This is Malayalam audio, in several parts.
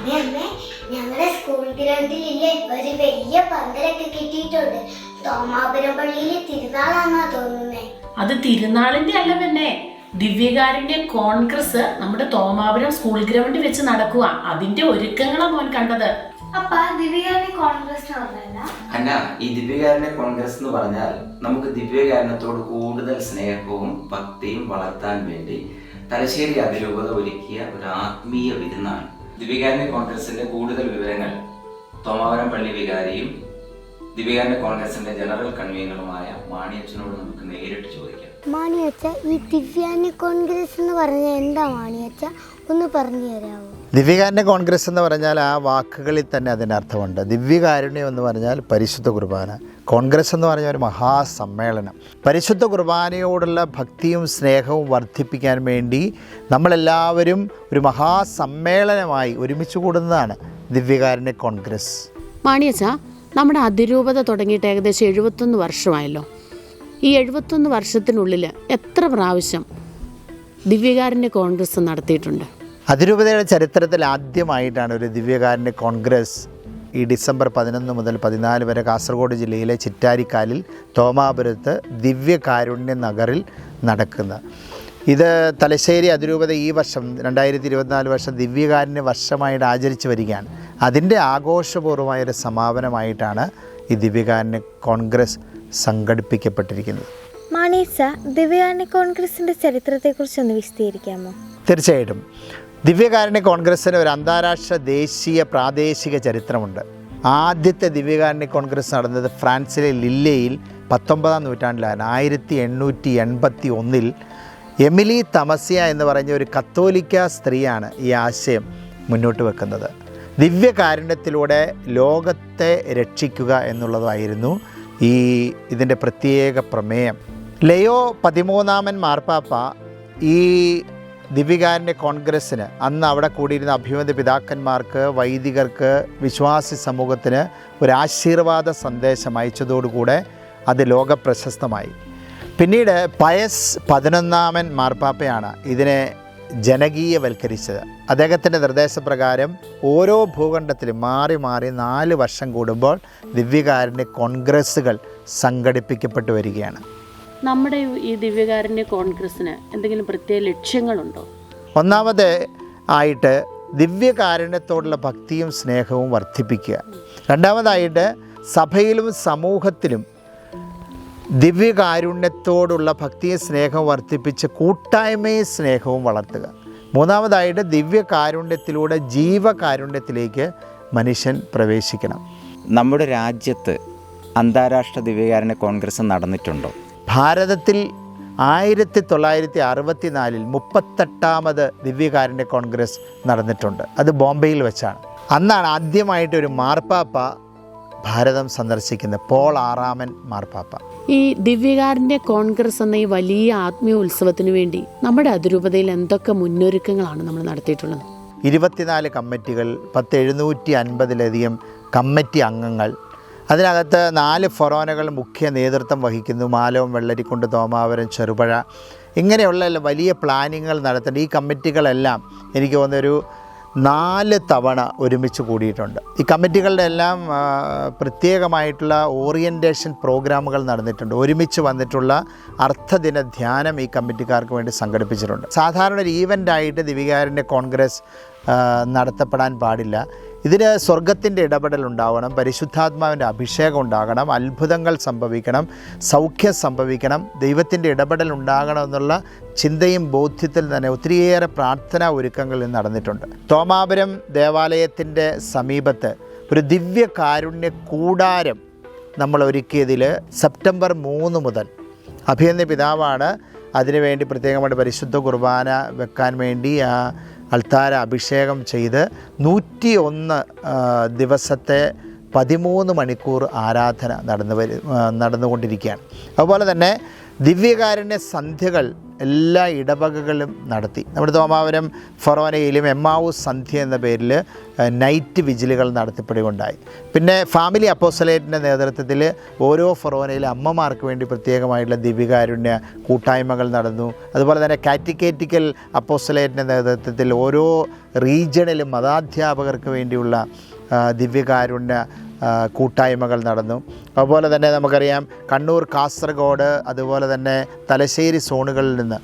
അമ്മേ അമ്മേ ഞങ്ങളുടെ സ്കൂൾ ഗ്രൗണ്ടിലില്ലേ ഒരു വലിയ പന്തലൊക്കെ കിട്ടിയിട്ടുണ്ട്. തോമാപുരം പള്ളിയിലെ തിരുനാളാണെന്നാ തോന്നുന്നേ. അത് തിരുനാളിന്റെ അല്ല പിന്നെ ദിവ്യകാരുണ്യ കോൺഗ്രസ് നമ്മുടെ തോമാപുരം സ്കൂൾ ഗ്രൗണ്ടിൽ വെച്ച് നടക്കുക അതിന്റെ ഒരുക്കങ്ങളാ മോൻ കണ്ടത്. അപ്പ ദിവ്യാനി കോൺഗ്രസ് അന്ന ഈ ദിവ്യകാരുണ്യ കോൺഗ്രസ് എന്ന് പറഞ്ഞാൽ നമുക്ക് ദിവ്യകാരുണ്യത്തോട് കൂടുതൽ സ്നേഹവും ഭക്തിയും വളർത്താൻ വേണ്ടി തലശ്ശേരി അതിരൂപത ഒരുക്കിയ ഒരു ആത്മീയ വിരുന്നാണ്. ദിവ്യകാരുണ്യ കോൺഗ്രസിന്റെ കൂടുതൽ വിവരങ്ങൾ തോമാവരം പള്ളി വികാരിയും ദിവ്യകാരുണ്യ കോൺഗ്രസിന്റെ ജനറൽ കൺവീനറുമായ മാണിയച്ചനോട് നമുക്ക് നേരിട്ട് ചോദിക്കാം. മാണിയച്ച ഈ ദിവ്യാനി കോൺഗ്രസ് എന്ന് പറഞ്ഞാൽ എന്താ മാണിയച്ച ഒന്ന് പറഞ്ഞു തരാമോ ദിവ്യകാരുണ്യ കോൺഗ്രസ് എന്ന് പറഞ്ഞാൽ ആ വാക്കുകളിൽ തന്നെ അതിന്റെ അർത്ഥമുണ്ട്. ദിവ്യകാരുണ്യം എന്ന് പറഞ്ഞാൽ പരിശുദ്ധ കുർബാന. കോൺഗ്രസ് എന്ന് പറഞ്ഞാൽ ഒരു മഹാസമ്മേളനം. പരിശുദ്ധ കുർബാനയോടുള്ള ഭക്തിയും സ്നേഹവും വർദ്ധിപ്പിക്കാൻ വേണ്ടി നമ്മളെല്ലാവരും ഒരു മഹാസമ്മേളനമായി ഒരുമിച്ച് കൂടുന്നതാണ് ദിവ്യകാരുണ്യ കോൺഗ്രസ്. മാണിയച്ച നമ്മുടെ അതിരൂപത തുടങ്ങിയിട്ട് ഏകദേശം എഴുപത്തൊന്ന് വർഷമായല്ലോ. ഈ എഴുപത്തൊന്ന് വർഷത്തിനുള്ളിൽ എത്ര പ്രാവശ്യം ദിവ്യകാരുണ്യ കോൺഗ്രസ് നടത്തിയിട്ടുണ്ട്? അതിരൂപതയുടെ ചരിത്രത്തിൽ ആദ്യമായിട്ടാണ് ഒരു ദിവ്യകാരുണ്യ കോൺഗ്രസ് ഈ ഡിസംബർ പതിനൊന്ന് മുതൽ പതിനാല് വരെ കാസർഗോഡ് ജില്ലയിലെ ചിറ്റാരിക്കാലിൽ തോമാപുരത്ത് ദിവ്യകാരുണ്യ നഗറിൽ നടക്കുന്നത് ഇത് തലശ്ശേരി അതിരൂപത ഈ വർഷം രണ്ടായിരത്തി ഇരുപത്തിനാല് വർഷം ദിവ്യകാരുണ്യ വർഷമായിട്ട് ആചരിച്ചു വരികയാണ്. അതിന്റെ ആഘോഷപൂർവമായൊരു സമാപനമായിട്ടാണ് ഈ ദിവ്യകാരുണ്യ കോൺഗ്രസ് സംഘടിപ്പിക്കപ്പെട്ടിരിക്കുന്നത്. മാണീസ ദിവ്യകാരുണ്യ കോൺഗ്രസിന്റെ ചരിത്രത്തെക്കുറിച്ച് ഒന്ന് വിശദീകരിക്കാമോ? തീർച്ചയായിട്ടും. ദിവ്യകാരുണ്യ കോൺഗ്രസ്സിന് ഒരു അന്താരാഷ്ട്ര ദേശീയ പ്രാദേശിക ചരിത്രമുണ്ട്. ആദ്യത്തെ ദിവ്യകാരുണ്യ കോൺഗ്രസ് നടന്നത് ഫ്രാൻസിലെ ലില്ലയിൽ പത്തൊമ്പതാം നൂറ്റാണ്ടിലാണ്. ആയിരത്തി എണ്ണൂറ്റി എൺപത്തി ഒന്നിൽ എമിലി തമസ്യ എന്ന് പറഞ്ഞ ഒരു കത്തോലിക്ക സ്ത്രീയാണ് ഈ ആശയം മുന്നോട്ട് വെക്കുന്നത്. ദിവ്യകാരുണ്യത്തിലൂടെ ലോകത്തെ രക്ഷിക്കുക എന്നുള്ളതായിരുന്നു ഈ ഇതിന്റെ പ്രത്യേക പ്രമേയം. ലയോ പതിമൂന്നാമൻ മാർപ്പാപ്പ ഈ ദിവ്യകാരുണ്യ കോൺഗ്രസ്സിന് അന്ന് അവിടെ കൂടിയിരുന്ന അഭിമത പിതാക്കന്മാർക്ക് വൈദികർക്ക് വിശ്വാസി സമൂഹത്തിന് ഒരു ആശീർവാദ സന്ദേശം അയച്ചതോടുകൂടെ അത് ലോകപ്രശസ്തമായി. പിന്നീട് പയസ് പതിനൊന്നാമൻ മാർപ്പാപ്പയാണ് ഇതിനെ ജനകീയവൽക്കരിച്ചത്. അദ്ദേഹത്തിന്റെ നിർദ്ദേശപ്രകാരം ഓരോ ഭൂഖണ്ഡത്തിലും മാറി മാറി നാല് വർഷം കൂടുമ്പോൾ ദിവ്യകാരുണ്യ കോൺഗ്രസ്സുകൾ സംഘടിപ്പിക്കപ്പെട്ടു വരികയാണ് നമ്മുടെ ഈ ദിവ്യകാരുണ്യ കോൺഗ്രസ്സിന് എന്തെങ്കിലും പ്രത്യേക ലക്ഷ്യങ്ങളുണ്ടോ? ഒന്നാമത് ആയിട്ട് ദിവ്യകാരുണ്യത്തോടുള്ള ഭക്തിയും സ്നേഹവും വർദ്ധിപ്പിക്കുക. രണ്ടാമതായിട്ട് സഭയിലും സമൂഹത്തിലും ദിവ്യകാരുണ്യത്തോടുള്ള ഭക്തിയും സ്നേഹവും വർദ്ധിപ്പിച്ച് കൂട്ടായ്മയും സ്നേഹവും വളർത്തുക. മൂന്നാമതായിട്ട് ദിവ്യകാരുണ്യത്തിലൂടെ ജീവകാരുണ്യത്തിലേക്ക് മനുഷ്യൻ പ്രവേശിക്കണം. നമ്മുടെ രാജ്യത്ത് അന്താരാഷ്ട്ര ദിവ്യകാരുണ്യ കോൺഗ്രസ് നടന്നിട്ടുണ്ടോ? ഭാരതത്തിൽ ആയിരത്തി തൊള്ളായിരത്തി അറുപത്തി നാലിൽ മുപ്പത്തെട്ടാമത് ദിവ്യകാരുണ്യ കോൺഗ്രസ് നടന്നിട്ടുണ്ട്. അത് ബോംബെയിൽ വെച്ചാണ്. അന്നാണ് ആദ്യമായിട്ട് ഒരു മാർപ്പാപ്പ ഭാരതം സന്ദർശിക്കുന്നത് പോൾ ആറാമൻ മാർപ്പാപ്പ. ഈ ദിവ്യകാരുണ്യ കോൺഗ്രസ് എന്ന ഈ വലിയ ആത്മീയ ഉത്സവത്തിന് വേണ്ടി നമ്മുടെ അതിരൂപതയിൽ എന്തൊക്കെ മുന്നൊരുക്കങ്ങളാണ് നമ്മൾ നടത്തിയിട്ടുള്ളത്? ഇരുപത്തിനാല് കമ്മിറ്റികൾ പത്ത് എഴുന്നൂറ്റി അൻപതിലധികം കമ്മിറ്റി അംഗങ്ങൾ അതിനകത്ത് നാല് ഫൊറോനകൾ മുഖ്യ നേതൃത്വം വഹിക്കുന്നു. മാലവും വെള്ളരിക്കുണ്ട് തോമാവരം ചെറുപഴ. ഇങ്ങനെയുള്ള വലിയ പ്ലാനിങ്ങുകൾ നടത്തേണ്ട ഈ കമ്മിറ്റികളെല്ലാം എനിക്ക് തോന്നുന്നൊരു നാല് തവണ ഒരുമിച്ച് കൂടിയിട്ടുണ്ട്. ഈ കമ്മിറ്റികളുടെ എല്ലാം പ്രത്യേകമായിട്ടുള്ള ഓറിയന്റേഷൻ പ്രോഗ്രാമുകൾ നടന്നിട്ടുണ്ട്. ഒരുമിച്ച് വന്നിട്ടുള്ള അർത്ഥദിന ധ്യാനം ഈ കമ്മിറ്റിക്കാർക്ക് വേണ്ടി സംഘടിപ്പിച്ചിട്ടുണ്ട്. സാധാരണ ഒരു ഈവന്റായിട്ട് ദിവികാരന്റെ കോൺഗ്രസ് നടത്തപ്പെടാൻ പാടില്ല. ഇതിന് സ്വർഗത്തിന്റെ ഇടപെടൽ ഉണ്ടാവണം പരിശുദ്ധാത്മാവിന്റെ അഭിഷേകം ഉണ്ടാകണം അത്ഭുതങ്ങൾ സംഭവിക്കണം സൗഖ്യം സംഭവിക്കണം ദൈവത്തിന്റെ ഇടപെടൽ ഉണ്ടാകണം എന്നുള്ള ചിന്തയും ബോധ്യത്തിൽ തന്നെ ഒത്തിരിയേറെ പ്രാർത്ഥനാ ഒരുക്കങ്ങളിൽ നടന്നിട്ടുണ്ട്. തോമാപുരം ദേവാലയത്തിന്റെ സമീപത്ത് ഒരു ദിവ്യ കാരുണ്യ കൂടാരം നമ്മൾ ഒരുക്കിയതിൽ സെപ്റ്റംബർ മൂന്ന് മുതൽ. അഭിയന്യ പിതാവാണ്. അതിനുവേണ്ടി പ്രത്യേകമായിട്ട് പരിശുദ്ധ കുർബാന വെക്കാൻ വേണ്ടി ആ അൾത്താര അഭിഷേകം ചെയ്ത് നൂറ്റി ഒന്ന് ദിവസത്തെ പതിമൂന്ന് മണിക്കൂർ ആരാധന നടന്നു വരും നടന്നുകൊണ്ടിരിക്കുകയാണ്. അതുപോലെ തന്നെ ദിവ്യകാരുണ്യ സന്ധ്യകൾ എല്ലാ ഇടവകകളും നടത്തി. നമ്മുടെ തോമാവരം ഫൊറോനയിലും എമ്മാവു സന്ധ്യ എന്ന പേരിൽ നൈറ്റ് വിജിലുകൾ നടത്തിപ്പെടുകയുണ്ടായി പിന്നെ ഫാമിലി അപ്പോസലേറ്റിന്റെ നേതൃത്വത്തിൽ ഓരോ ഫൊറോനയിലെ അമ്മമാർക്ക് വേണ്ടി പ്രത്യേകമായിട്ടുള്ള ദിവ്യകാരുണ്യ കൂട്ടായ്മകൾ നടന്നു. അതുപോലെ തന്നെ കാറ്റിക്കേറ്റിക്കൽ അപ്പോസലേറ്റിന്റെ നേതൃത്വത്തിൽ ഓരോ റീജിയണിലും മതാധ്യാപകർക്ക് വേണ്ടിയുള്ള ദിവ്യകാരുണ്യ കൂട്ടായ്മകൾ നടന്നു. അതുപോലെ തന്നെ നമുക്കറിയാം കണ്ണൂർ കാസർഗോഡ് അതുപോലെ തന്നെ തലശ്ശേരി സോണുകളിൽ നിന്ന്.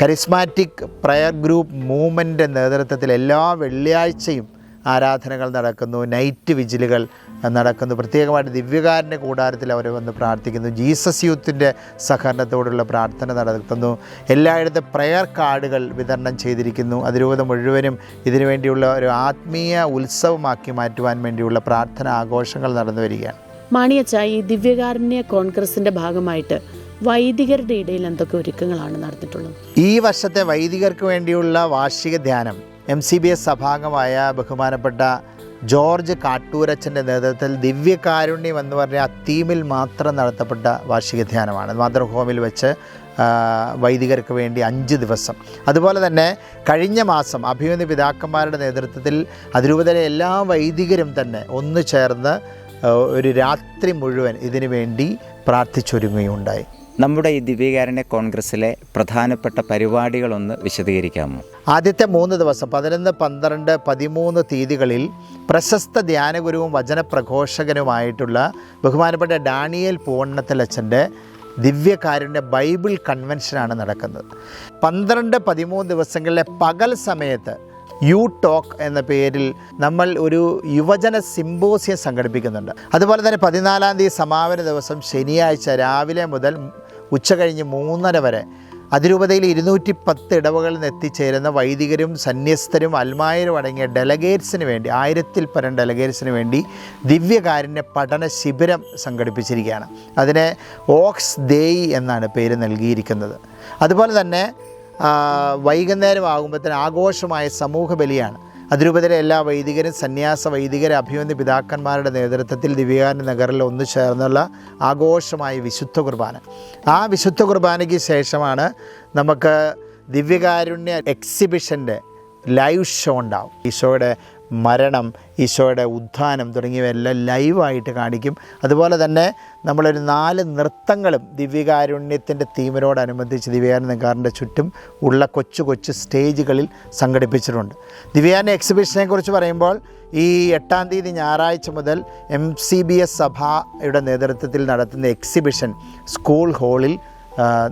കരിസ്മാറ്റിക് പ്രയർ ഗ്രൂപ്പ് മൂവ്മെന്റ് നേതൃത്വത്തിൽ എല്ലാ വെള്ളിയാഴ്ചയും ആരാധനകൾ നടക്കുന്നു. നൈറ്റ് വിജിലുകൾ നടക്കുന്നു. പ്രത്യേകമായിട്ട് ദിവ്യകാരന്റെ കൂടാരത്തിൽ അവർ വന്ന് പ്രാർത്ഥിക്കുന്നു. ജീസസ് യൂത്തിന്റെ സഹകരണത്തോടുള്ള പ്രാർത്ഥന നടത്തുന്നു. എല്ലായിടത്തും പ്രയർ കാർഡുകൾ വിതരണം ചെയ്തിരിക്കുന്നു. അതിരൂപത മുഴുവനും ഇതിനു വേണ്ടിയുള്ള ഒരു ആത്മീയ ഉത്സവമാക്കി മാറ്റുവാൻ വേണ്ടിയുള്ള പ്രാർത്ഥന ആഘോഷങ്ങൾ നടന്നു വരികയാണ്. മാണിയച്ച ഈ ദിവ്യകാരുണ്യ കോൺഗ്രസിന്റെ ഭാഗമായിട്ട് വൈദികരുടെ ഇടയിൽ എന്തൊക്കെ ഒരുക്കങ്ങളാണ് നടത്തിയിട്ടുള്ളത്? ഈ വർഷത്തെ വൈദികർക്ക് വേണ്ടിയുള്ള വാർഷിക ധ്യാനം എം സി ബി എസ് സഭാംഗമായ ബഹുമാനപ്പെട്ട ജോർജ് കാട്ടൂരച്ചന്റെ നേതൃത്വത്തിൽ ദിവ്യകാരുണ്യം എന്ന് പറഞ്ഞ ആ തീമിൽ മാത്രം നടത്തപ്പെട്ട വാർഷിക ധ്യാനമാണ്. മാതൃഹോമിൽ ഹോമിൽ വെച്ച് വൈദികർക്ക് വേണ്ടി അഞ്ച് ദിവസം. അതുപോലെ തന്നെ കഴിഞ്ഞ മാസം അഭിമന്യ പിതാക്കന്മാരുടെ നേതൃത്വത്തിൽ അതിരൂപതയിലെ എല്ലാ വൈദികരും തന്നെ ഒന്ന് ചേർന്ന് ഒരു രാത്രി മുഴുവൻ ഇതിനു വേണ്ടി പ്രാർത്ഥിച്ചൊരുങ്ങുകയുണ്ടായി. നമ്മുടെ ഈ ദിവ്യകാരുണ്യ കോൺഗ്രസ്സിലെ പ്രധാനപ്പെട്ട പരിപാടികളൊന്ന് വിശദീകരിക്കാമോ? ആദ്യത്തെ മൂന്ന് ദിവസം പതിനൊന്ന് പന്ത്രണ്ട് പതിമൂന്ന് തീയതികളിൽ പ്രശസ്ത ധ്യാനഗുരുവും വചനപ്രഘോഷകനുമായിട്ടുള്ള ബഹുമാനപ്പെട്ട ഡാനിയേൽ പൂവണ്ണത്തലച്ചന്റെ ദിവ്യകാരുണ്യ ബൈബിൾ കൺവെൻഷനാണ് നടക്കുന്നത്. പന്ത്രണ്ട് പതിമൂന്ന് ദിവസങ്ങളിലെ പകൽ സമയത്ത് യു ടോക്ക് എന്ന പേരിൽ നമ്മൾ ഒരു യുവജന സിമ്പോസിയം സംഘടിപ്പിക്കുന്നുണ്ട്. അതുപോലെ തന്നെ പതിനാലാം തീയതി സമാപന ദിവസം ശനിയാഴ്ച രാവിലെ മുതൽ ഉച്ച കഴിഞ്ഞ് മൂന്നര വരെ. അതിരൂപതയിൽ ഇരുന്നൂറ്റി പത്ത് ഇടവകളിൽ നിന്ന് എത്തിച്ചേരുന്ന വൈദികരും സന്യസ്തരും അൽമായരും അടങ്ങിയ ഡെലഗേറ്റ്സിന് വേണ്ടി ആയിരത്തിൽ പരം ഡെലഗേറ്റ്സിന് വേണ്ടി ദിവ്യകാരുണ്യ പഠന ശിബിരം സംഘടിപ്പിച്ചിരിക്കുകയാണ്. അതിനെ ഓക്സ് ദേയ് എന്നാണ് പേര് നൽകിയിരിക്കുന്നത്. അതുപോലെ തന്നെ വൈകുന്നേരം ആകുമ്പോഴത്തേന് ആഘോഷമായ സമൂഹ ബലിയാണ് അതിരൂപതയിലെ എല്ലാ വൈദികരും സന്യാസ വൈദികര അഭിമന്യ പിതാക്കന്മാരുടെ നേതൃത്വത്തിൽ ദിവ്യകാരൻ നഗറിൽ ഒന്നു ചേർന്നുള്ള ആഘോഷമായ വിശുദ്ധ കുർബാന. ആ വിശുദ്ധ കുർബാനയ്ക്ക് ശേഷമാണ് നമുക്ക് ദിവ്യകാരുണ്യ എക്സിബിഷന്റെ ലൈവ് ഷോ ഉണ്ടാവും. ഈശോയുടെ മരണം ഈശോയുടെ ഉത്ഥാനം തുടങ്ങിയവയെല്ലാം ലൈവായിട്ട് കാണിക്കും. അതുപോലെ തന്നെ നമ്മളൊരു നാല് നൃത്തങ്ങളും ദിവ്യകാരുണ്യത്തിന്റെ തീമിനോടനുബന്ധിച്ച് ദിവ്യകാരുണ്യക്കാരന്റെ ചുറ്റും ഉള്ള കൊച്ചു കൊച്ചു സ്റ്റേജുകളിൽ സംഘടിപ്പിച്ചിട്ടുണ്ട്. ദിവ്യാന എക്സിബിഷനെ കുറിച്ച് പറയുമ്പോൾ ഈ എട്ടാം തീയതി ഞായറാഴ്ച മുതൽ എം സി ബി എസ് സഭയുടെ നേതൃത്വത്തിൽ നടത്തുന്ന എക്സിബിഷൻ സ്കൂൾ ഹാളിൽ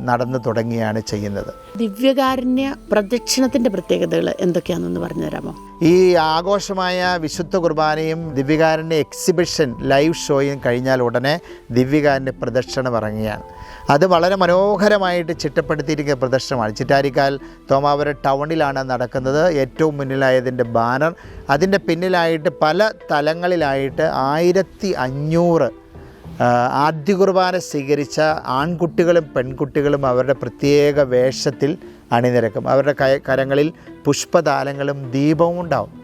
നടന്നു തുടങ്ങിയാണ് ചെയ്യുന്നത്. ദിവ്യകാരുണ്യ പ്രദക്ഷിണത്തിന്റെ പ്രത്യേകതകൾ എന്തൊക്കെയാണെന്ന് പറഞ്ഞു തരാമോ? ഈ ആഘോഷമായ വിശുദ്ധ കുർബാനയും ദിവ്യകാരുണ്യ എക്സിബിഷൻ ലൈവ് ഷോയും കഴിഞ്ഞാൽ ഉടനെ ദിവ്യകാരുണ്യ പ്രദർശനം ഇറങ്ങുകയാണ്. അത് വളരെ മനോഹരമായിട്ട് ചിട്ടപ്പെടുത്തിയിരിക്കുന്ന പ്രദർശനമാണ് ചിറ്റാരിക്കാൽ തോമാവര ടൗണിലാണ് നടക്കുന്നത്. ഏറ്റവും മുന്നിലായതിന്റെ ബാനർ. അതിന്റെ പിന്നിലായിട്ട് പല തലങ്ങളിലായിട്ട് ആയിരത്തി അഞ്ഞൂറ് ആദ്യ കുർബാന സ്വീകരിച്ച ആൺകുട്ടികളും പെൺകുട്ടികളും അവരുടെ പ്രത്യേക വേഷത്തിൽ അണിനിരക്കും. അവരുടെ കരങ്ങളിൽ പുഷ്പതാലങ്ങളും ദീപവും ഉണ്ടാവും.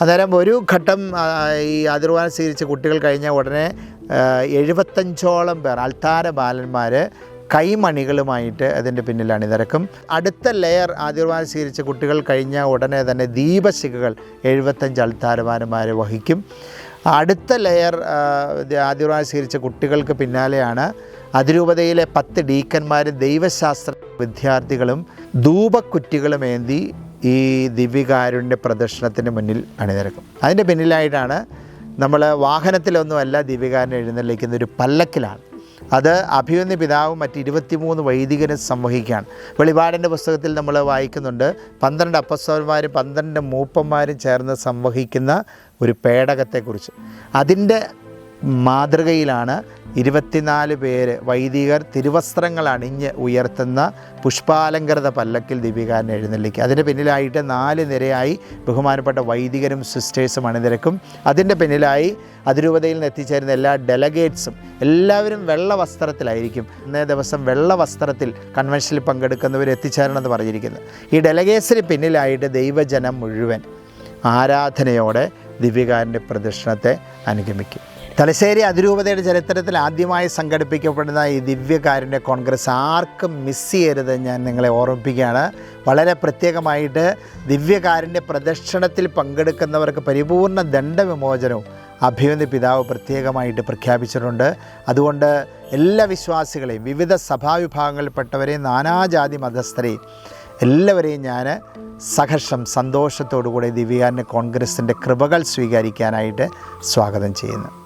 അന്നേരം ഒരു ഘട്ടം ഈ കുർബാന സ്വീകരിച്ച കുട്ടികൾ കഴിഞ്ഞ ഉടനെ എഴുപത്തഞ്ചോളം പേർ അൽത്താര ബാലന്മാർ കൈമണികളുമായിട്ട് അതിന്റെ പിന്നിൽ അണിനിരക്കും. അടുത്ത ലെയർ ആദ്യ കുർബാന സ്വീകരിച്ച കുട്ടികൾ കഴിഞ്ഞ ഉടനെ തന്നെ ദീപശിഖകൾ എഴുപത്തഞ്ച് അൽത്താരമാരന്മാർ വഹിക്കും. അടുത്ത ലെയർ ആദ്യമായി സ്വീകരിച്ച കുട്ടികൾക്ക് പിന്നാലെയാണ്. അതിരൂപതയിലെ പത്ത് ഡീക്കന്മാരും ദൈവശാസ്ത്ര വിദ്യാർത്ഥികളും ധൂപക്കുറ്റികളും ഏന്തി ഈ ദിവ്യകാരുണ്യ പ്രദർശനത്തിന് മുന്നിൽ അണിനിരക്കും. അതിന്റെ പിന്നിലായിട്ടാണ് നമ്മൾ വാഹനത്തിലൊന്നുമല്ല ദിവ്യകാരനെ എഴുന്നള്ളിക്കുന്ന ഒരു പല്ലക്കിലാണ്. അത് അഭിമന്യ പിതാവും മറ്റ് ഇരുപത്തിമൂന്ന് വൈദികരും സംവഹിക്കുകയാണ്. വെളിപാടിന്റെ പുസ്തകത്തിൽ നമ്മൾ വായിക്കുന്നുണ്ട്. പന്ത്രണ്ട് അപ്പസ്വന്മാരും പന്ത്രണ്ട് മൂപ്പന്മാരും ചേർന്ന് സംവഹിക്കുന്ന ഒരു പേടകത്തെക്കുറിച്ച്. അതിന്റെ മാതൃകയിലാണ് ഇരുപത്തിനാല് പേര് വൈദികർ തിരുവസ്ത്രങ്ങൾ അണിഞ്ഞ് ഉയർത്തുന്ന പുഷ്പാലങ്കൃത പല്ലക്കിൽ ദീപികാരനെ എഴുന്നള്ളിക്കുക. അതിന്റെ പിന്നിലായിട്ട് നാല് നിരയായി ബഹുമാനപ്പെട്ട വൈദികരും സിസ്റ്റേഴ്സും അണിനിരക്കും. അതിന്റെ പിന്നിലായി അതിരൂപതയിൽ നിന്ന് എത്തിച്ചേരുന്ന എല്ലാ ഡെലഗേറ്റ്സും എല്ലാവരും വെള്ള വസ്ത്രത്തിലായിരിക്കും ഇന്നേ ദിവസം വെള്ള വസ്ത്രത്തിൽ കൺവെൻഷനിൽ പങ്കെടുക്കുന്നവർ എത്തിച്ചേരണമെന്ന് പറഞ്ഞിരിക്കുന്നത് ഈ ഡെലഗേറ്റ്സിന് പിന്നിലായിട്ട് ദൈവജനം മുഴുവൻ ആരാധനയോടെ ദിവ്യകാരന്റെ പ്രദർശനത്തെ അനുഗമിക്കും. തലശ്ശേരി അതിരൂപതയുടെ ചരിത്രത്തിൽ ആദ്യമായി സംഘടിപ്പിക്കപ്പെടുന്ന ഈ ദിവ്യകാരുണ്യ കോൺഗ്രസ് ആർക്കും മിസ് ചെയ്യരുത് ഞാൻ നിങ്ങളെ ഓർമ്മിപ്പിക്കുകയാണ്. വളരെ പ്രത്യേകമായിട്ട് ദിവ്യകാരുണ്യ പ്രദക്ഷിണത്തിൽ പങ്കെടുക്കുന്നവർക്ക് പരിപൂർണ ദണ്ഡവിമോചനവും അഭിമന്യ പിതാവ് പ്രത്യേകമായിട്ട് പ്രഖ്യാപിച്ചിട്ടുണ്ട്. അതുകൊണ്ട് എല്ലാ വിശ്വാസികളെയും വിവിധ സഭാവിഭാഗങ്ങളിൽപ്പെട്ടവരെയും നാനാജാതി മതസ്ഥരെയും എല്ലാവരെയും ഞാൻ സഹർഷം സന്തോഷത്തോടു കൂടി ദിവ്യകാരുണ്യ കോൺഗ്രസിന്റെ കൃപകൾ സ്വീകരിക്കാനായിട്ട് സ്വാഗതം ചെയ്യുന്നു.